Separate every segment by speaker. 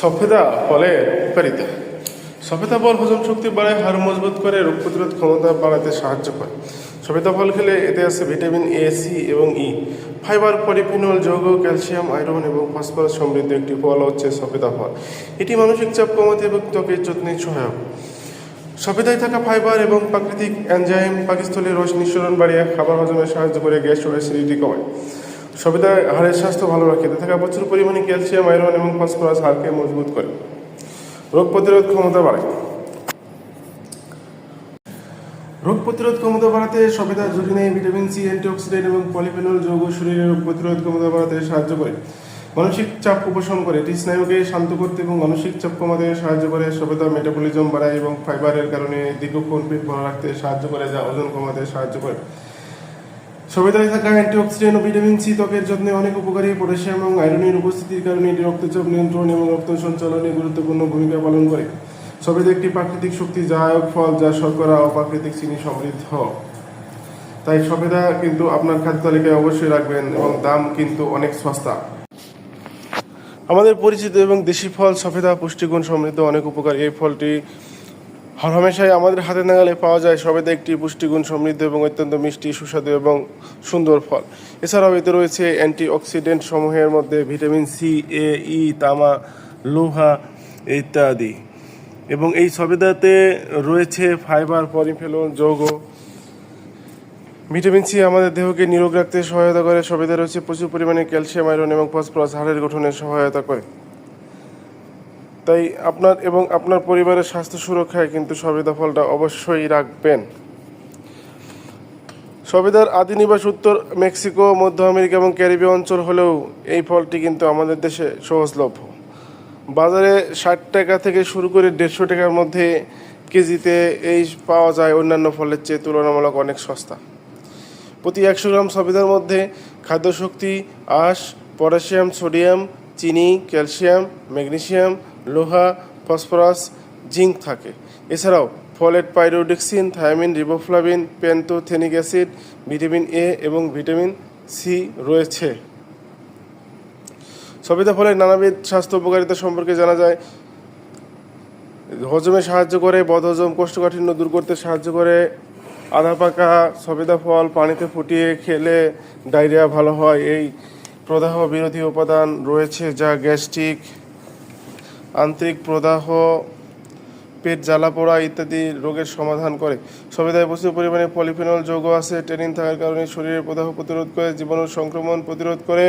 Speaker 1: সফেদা ফলের উপকারিতা সফেদা ফল হজম শক্তি বাড়ায়, হাড় মজবুত করে, রোগ প্রতিরোধ ক্ষমতা বাড়াতে সাহায্য করে। সফেদা ফল খেলে এতে আছে ভিটামিন এ সি এবং ই ফাইবার, পলিফিনল, যৌগ, ক্যালসিয়াম, আয়রন এবং ফসফরাস সমৃদ্ধ একটি ফল হচ্ছে সফেদা ফল এটি মানসিক চাপ কমাতে এবং ত্বকের যত্নে সহায়ক। সফেদায় থাকা ফাইবার এবং প্রাকৃতিক এনজাইম পাকিস্থলের রস নিঃসরণ বাড়িয়ে খাবার হজমে সাহায্য করে গ্যাস ও অ্যাসিডিটি কমায়। সবেদা হাড়ের স্বাস্থ্য ভালো রাখে। এতে থাকা প্রচুর পরিমাণে ক্যালসিয়াম, আয়রন এবং ফসফরাস হাড়কে মজবুত করে। রোগ প্রতিরোধ ক্ষমতা বাড়ায়। রোগ প্রতিরোধ ক্ষমতা বাড়াতে সবেদা ঝুঁকি ভিটামিন সি, অ্যান্টিঅক্সিডেন্ট এবং পলিফেনল যৌগ শরীরের রোগ প্রতিরোধ ক্ষমতা বাড়াতে সাহায্য করে। মানসিক চাপ উপশম করে। এটি স্নায়ুকে শান্ত করতে এবং মানসিক চাপ কমাতে সাহায্য করে। সবেদা মেটাবলিজম বাড়ায় এবং ফাইবারের কারণে দীর্ঘক্ষণ পেট ভরা রাখতে সাহায্য করে, যা ওজন কমাতে সাহায্য করে। সবেদায় থাকা অ্যান্টিঅক্সিডেন্ট ও ভিটামিন সি ত্বকের যত্নে অনেক উপকারী পটাশিয়াম এবং আয়রনের উপস্থিতির কারণে এটি রক্তচাপ নিয়ন্ত্রণ এবং রক্ত সঞ্চালনে গুরুত্বপূর্ণ ভূমিকা পালন করে। সবেদা একটি প্রাকৃতিক শক্তি জায়ক ফল, যা শর্করা ও প্রাকৃতিক চিনি সমৃদ্ধ। তাই সবেদা কিন্তু আপনার খাদ্য তালিকায় অবশ্যই রাখবেন এবং দাম কিন্তু অনেক সস্তা। আমাদের পরিচিত এবং দেশি ফল সফেদা পুষ্টিগুণ সমৃদ্ধ অনেক উপকার। এই ফলটি হরহামেশাই আমাদের হাতে নাগালে পাওয়া যায় সবেদা একটি পুষ্টিগুণ সমৃদ্ধ এবং অত্যন্ত মিষ্টি, সুস্বাদু এবং সুন্দর ফল। এছাড়াও এতে রয়েছে অ্যান্টি অক্সিডেন্ট সমূহের মধ্যে ভিটামিন সি, এ, ই, তামা, লোহা ইত্যাদি। এবং এই সবেদাতে রয়েছে ফাইবার, পলিফেনল, যৌগ। ভিটামিন সি আমাদের দেহকে নিরোগ রাখতে সহায়তা করে। সবেদা রয়েছে প্রচুর পরিমাণে ক্যালসিয়াম, আয়রন এবং ফসফরাস হাড়ের গঠনে সহায়তা করে। তাই আপনার এবং আপনার পরিবারের স্বাস্থ্য সুরক্ষায় কিন্তু সবেদা ফলটা অবশ্যই রাখবেন। সবেদার আদি নিবাস উত্তর মেক্সিকো, মধ্য আমেরিকা এবং ক্যারিবীয় অঞ্চল হলেও এই ফলটি কিন্তু আমাদের দেশে সহজলভ্য। বাজারে ষাট টাকা থেকে শুরু করে দেড়শো টাকার মধ্যে কেজিতে এই পাওয়া যায় অন্যান্য ফলের চেয়ে তুলনামূলক অনেক সস্তা। প্রতি একশো গ্রাম সবেদার মধ্যে খাদ্যশক্তি, আঁশ, পটাশিয়াম, সোডিয়াম, চিনি, ক্যালসিয়াম, ম্যাগনেসিয়াম লোহা, ফসফরাস, জিঙ্ক থাকে। এছাড়াও folate, pyridoxine, thiamine, riboflavin pantothenic acid, vitamin A এবং ভিটামিন সি রয়েছে। সবেদা ফলের নানাবিধ স্বাস্থ্য উপকারিতা সম্পর্কে জানা যায়। হজমে সাহায্য করে, বদহজম, কোষ্ঠকাঠিন্য দূর করতে সাহায্য করে। আধা পাকা সবেদা ফল পানিতে ফুটিয়ে খেলে ডায়রিয়া ভালো হয়। এই প্রদাহ বিরোধী উপাদান রয়েছে যা গ্যাস্ট্রিক আন্তরিক প্রদাহ, পেট জ্বালা পোড়া ইত্যাদি রোগের সমাধান করে। সবেদায় প্রচুর পরিমাণে পলিফেনল যৌগ আছে ট্রেনিং থাকার কারণে শরীরের প্রদাহ প্রতিরোধ করে জীবাণু সংক্রমণ প্রতিরোধ করে।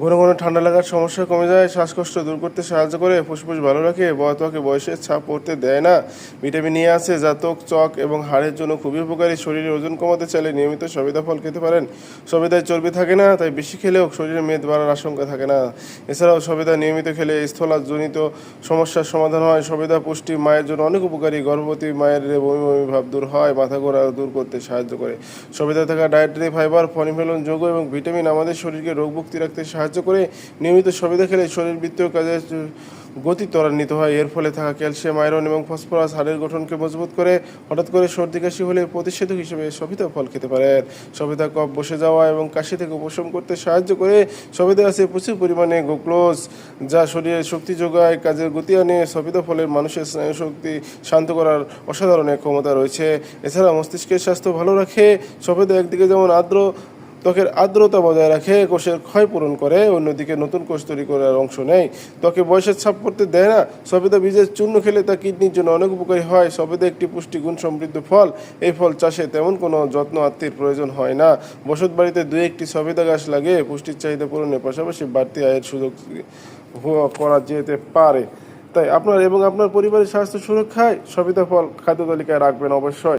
Speaker 1: ঘন ঘন ঠান্ডা লাগার সমস্যা কমে যায়, শ্বাসকষ্ট দূর করতে সাহায্য করে, ফুসফুস ভালো রাখে বয়ত্বকে বয়সের ছাপ পড়তে দেয় না। ভিটামিন ই আছে যা ত্বক চক এবং হাড়ের জন্য খুবই উপকারী। শরীরের ওজন কমাতে চাইলে নিয়মিত সবেদা ফল খেতে পারেন। সবেদায় চর্বি থাকে না, তাই বেশি খেলেও শরীরে মেদ বাড়ার আশঙ্কা থাকে না। এছাড়াও সবেদা নিয়মিত খেলে স্থলাজনিত সমস্যার সমাধান হয়। সবেদা পুষ্টি মায়ের জন্য অনেক উপকারী। গর্ভবতী মায়ের বমি বমি ভাব দূর হয়, মাথা ঘোরা দূর করতে সাহায্য করে। সবেদা থাকা ডায়েটারি ফাইবার ফনিফেলন যৌগ এবং ভিটামিন আমাদের শরীরকে রোগমুক্তি রাখতে সাহায্য করে নিয়মিত সবেদা খেলে শরীর বৃত্তীয় কাজে গতি ত্বরান্বিত হয়। এর ফলে থাকা ক্যালসিয়াম, আয়রন এবং ফসফরাস হাড়ের গঠনকে মজবুত করে, হঠাৎ করে সর্দি কাশি হলে প্রতিষেধক হিসেবে সবিতা ফল খেতে পারেন সবিতা কফ বসে যাওয়া এবং কাশি থেকে উপশম করতে সাহায্য করে সবিতা আছে প্রচুর পরিমাণে গ্লুকোজ, যা শরীরে শক্তি যোগায়, কাজের গতি আনে, সবিতা ফলের মানুষের স্নায়ু শক্তি শান্ত করার অসাধারণ ক্ষমতা রয়েছে। এছাড়া মস্তিষ্কের স্বাস্থ্য ভালো রাখে। সবেদা একদিকে যেমন আর্দ্র ত্বকের আর্দ্রতা বজায় রাখে, কোষের ক্ষয় পূরণ করে, অন্যদিকে নতুন কোষ তৈরি করার অংশ নেয় ত্বকে বয়সের ছাপ পড়তে দেয় না, সবেদা বীজের চূর্ণ খেলে তা কিডনির জন্য অনেক উপকারী হয়। সবেদা একটি পুষ্টিগুণ সমৃদ্ধ ফল। এই ফল চাষে তেমন কোনো যত্ন আত্মীর প্রয়োজন হয় না। বসত বাড়িতে দুই একটি সবেদা গাছ লাগে পুষ্টির চাহিদা পূরণের পাশাপাশি বাড়তি আয়ের সুযোগ করা যেতে পারে। তাই আপনার এবং আপনার পরিবারের স্বাস্থ্য সুরক্ষায় সবিতা ফল খাদ্য তালিকায় রাখবেন অবশ্যই।